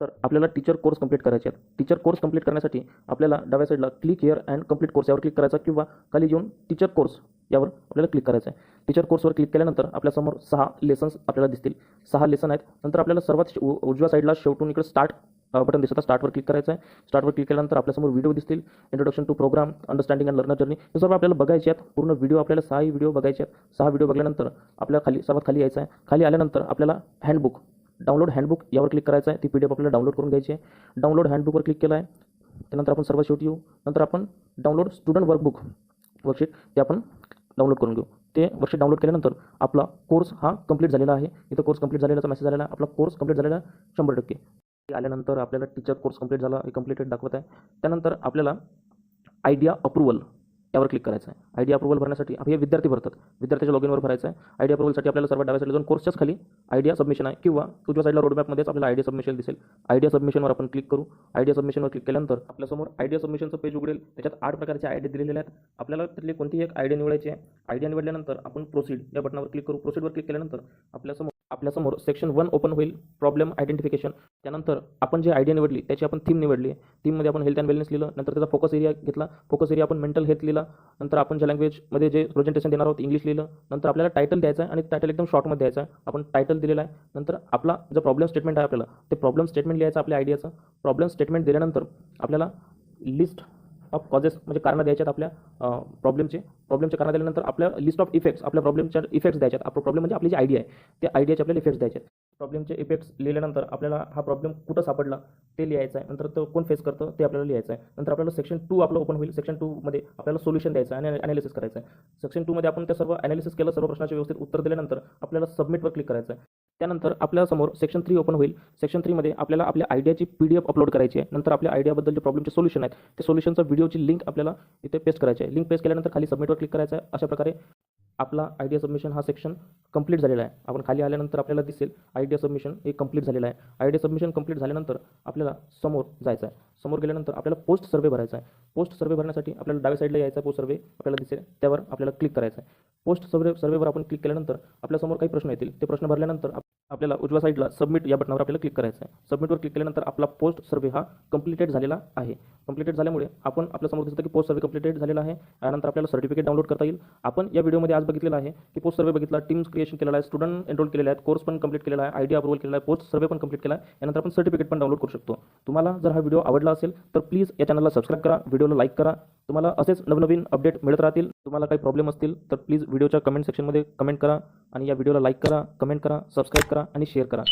तर आपल्याला teacher course complete करायचे आहेत. टीचर कोर्स कंप्लीट करण्यासाठी आपल्याला डाव्या साईडला click here and complete course यावर क्लिक करायचा किंवा खाली येऊन टीचर कोर्स यावर आपल्याला क्लिक करायचं आहे. टीचर कोर्सवर क्लिक केल्यानंतर आपल्यासमोर सहा लेसन्स आपल्याला दिसतील. सहा लेसन आहेत. नंतर आपल्याला सर्वात उजव्या साईडला शेवटून इकडे स्टार्ट बटन दिसतं स्टार्टवर क्लिक करायचं आहे. स्टार्टवर क्लिक केल्यानंतर आपल्यासमोर व्हिडिओ दिसतील. Introduction to programme understanding and learner journey हे सर्व आपल्याला बघायचे आहेत. पूर्ण व्हिडिओ आपल्याला सहाही व्हिडिओ बघायचे आहेत. सहा व्हिडिओ बघल्यानंतर आपल्या खाली सर्वात खाली यायचं आहे. खाली आल्यानंतर आपल्याला हँडबुक डाउनलोड हँडबुक यावर क्लिक करायचं आहे. ती पी डी एफ आपल्याला डाउनलोड करून घ्यायची आहे. डाउनलोड हँडबुकवर क्लिक केलं आहे. त्यानंतर आपण सर्वात शेवटी येऊ. नंतर आपण डाउनलोड स्टुडंट वर्कबुक वर्कशीट ते आपण डाउनलोड करून घेऊ. ते वर्कशीट डाउनलोड केल्यानंतर आपला कोर्स हा कंप्लीट झालेला आहे. इथं कोर्स कंप्लीट झालेलाचा मेसेज आलेला आपला कोर्स कंप्लीट झालेला शंभर टक्के. ते आल्यानंतर आपल्याला टीचर कोर्स कंप्लीट झाला. हे कंप्लीटेड दाखवत आहे. त्यानंतर आपल्याला आयडिया अप्रुवल यावर क्लिक करायचं आहे आयडिया अप्रुव्हल भरण्यासाठी आप- हे विद्यार्थी भरतात. विद्यार्थ्याच्या लॉगिनवर भरायचं आहे आयडिया अप्रुव्हलसाठी आपल्याला सर्व डाव्या साईडला जाऊन कोर्सच्याच खाली आयडिया सबमिशन आहे किंवा तुझ्या साईडला रोडमॅपमध्येच आपल्याला आयडिया सबमिशन दिसेल. आयडिया सबमिशनवर आपण क्लिक करू. आयडिया सबमिशनवर क्लिक केल्यानंतर आपल्यासमोर आयडिया सबमिशनचं पेज उघडेल. त्याच्यात आठ प्रकारचे आयडिया दिलेले आहेत. आपल्याला त्यातली कोणतीही एक आयडिया निवडायची आहे. आयडिया निवडल्यानंतर आपण प्रोसीड या बटनावर क्लिक करू. प्रोसीडवर क्लिक केल्यानंतर आपल्यासमोर आपल्यासमोर सेक्शन वन ओपन होईल प्रॉब्लेम आयडेंटिफिकेशन त्यानंतर आपण जे आयडिया निवडली त्याची आपण थीम निवडली. आहे थीममध्ये आपण हेल्थ अँड वेलनेस लिहिलं नंतर त्याचा फोकस एरिया घेतला. फोकस एरिया आपण मेंटल हेल्थ लिहिला. नंतर आपण ज्या लँग्वेजमध्ये जे प्रेझेंटेशन देणार आहोत इंग्लिश लिहिलं. नंतर आपल्याला टायटल द्यायचं आहे आणि टायटल एकदम शॉर्टमध्ये द्यायचं आहे. आपण टायटल दिलेला आहे. नंतर आपला जो प्रॉब्लेम स्टेटमेंट आहे आपल्याला ते प्रॉब्लेम स्टेटमेंट लिहायचं आपल्या आयडियाचं प्रॉब्लेम स्टेटमेंट दिल्यानंतर आपल्याला लिस्ट ऑफ कॉजेस म्हणजे कारणं द्यायचे आहेत आपल्या प्रॉब्लेमचे प्रॉब्लेमचे कारण दिल्यानंतर आपल्या लिस्ट ऑफ इफेक्ट्स आपल्या प्रॉब्लेमच्या इफेक्ट्स द्यायच्यात. आहेत आपला प्रॉब्लेम म्हणजे आपली जी आयडिया आहे त्या आयडियाचे आपल्याला इफेक्ट्स द्यायचे. आहेत प्रॉब्लेमचे इफेक्ट्स लिहिल्यानंतर आपल्याला हा प्रॉब्लेम कुठं सापडला ते लिहायचं आहे. नंतर तो कोण फेस करतं ते आपल्याला लिहायचं आहे. नंतर आपल्याला सेक्शन टू आपलं ओपन होईल. सेक्शन टूमध्ये आपल्याला सोल्युशन द्यायचं आहे आणि ॲनालिसिस करायचं आहे. सेक्शन टूमध्ये आपण त्या सर्व ॲनालिसिस केलं सर्व प्रश्नाचे व्यवस्थित उत्तर दिल्यानंतर आपल्याला सबमिटवर क्लिक करायचं आहे. त्यानंतर आपल्यासमोर सेक्शन थ्री ओपन होईल. सेक्शन थ्रीमध्ये आपल्याला आपल्या आयडियाची पी डी एफ अपलोड करायची आहे. नंतर आपल्या आयडियाबद्दल जे प्रॉब्लेमचे सोल्युशन आहेत. ते सोल्युशनचा व्हिडिओची लिंक आपल्याला इथे पेस्ट करायची आहे. लिंक पेस्ट केल्यानंतर खाली सबमिटवर क्लिक करायचं आहे. अशा प्रकारे आपला आयडिया सबमिशन हा सेक्शन कंप्लीट झालेला आहे. आपण खाली आल्यानंतर आपल्याला दिसेल आयडिया सबमिशन हे कंप्लीट झालेलं आहे. आयडिया सबमिशन कंप्लीट झाल्यानंतर आपल्याला समोर जायचं आहे. समोर गेल्यानंतर आपल्याला पोस्ट सर्वे भरायचा आहे. पोस्ट सर्वे भरण्यासाठी आपल्याला डाव्या साईडला यायचा पोस्ट सर्वे आपल्याला दिसेल त्यावर आपल्याला क्लिक करायचं आहे. पोस्ट सर्वे सर्वेवर आपण क्लिक केल्यानंतर आपल्यासमोर काही प्रश्न येतील. ते प्रश्न भरल्यानंतर आप- आपल्याला उजव्या साईडला सबमिट या बटनावर आपल्याला क्लिक करायचं आहे. सबमिटवर क्लिक केल्यानंतर आपला पोस्ट सर्वे हा कंप्लीटेड झालेला आहे. कंप्लीटेड झाल्यामुळे आपण आपल्यासमोर दिसतं की पोस्ट सर्वे कंप्लीटेड झालेला आहे. त्यानंतर आपल्याला सर्टिफिकेट डाउनलोड करता येईल. आपण या व्हिडिओमध्ये आज बघितलेलं आहे की पोस्ट सर्वे बघितला टीम्स क्रिएशन केलेला आहे स्टुडंट एनरोल केलेला आहे कोर्स पण कंप्लीट केलेला आहे आयडिया अप्रूव्हल केलेला आहे पोस्ट सर्वे पण कंप्लीट केला आहे. यानंतर आपण सर्टिफिकेट पण डाउनलोड करू शकतो. तुम्हाला जर हा व्हिडिओ आवडला असेल तर प्लीज या चॅनलला सबस्क्राईब करा व्हिडिओला लाईक करा. तुम्हाला असेच नवनवीन अपडेट मिळत राहतील. तुम्हाला काही प्रॉब्लेम असतील तर प्लीज व्हिडिओच्या कमेंट सेक्शनमध्ये कमेंट करा. आणि या व्हिडिओला लाईक करा कमेंट करा सबस्क्राईब करा आणि शेअर करा.